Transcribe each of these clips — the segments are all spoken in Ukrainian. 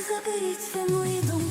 загоріться мої думки.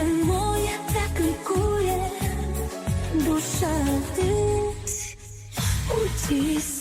серце моє так лікує, душа вдить у.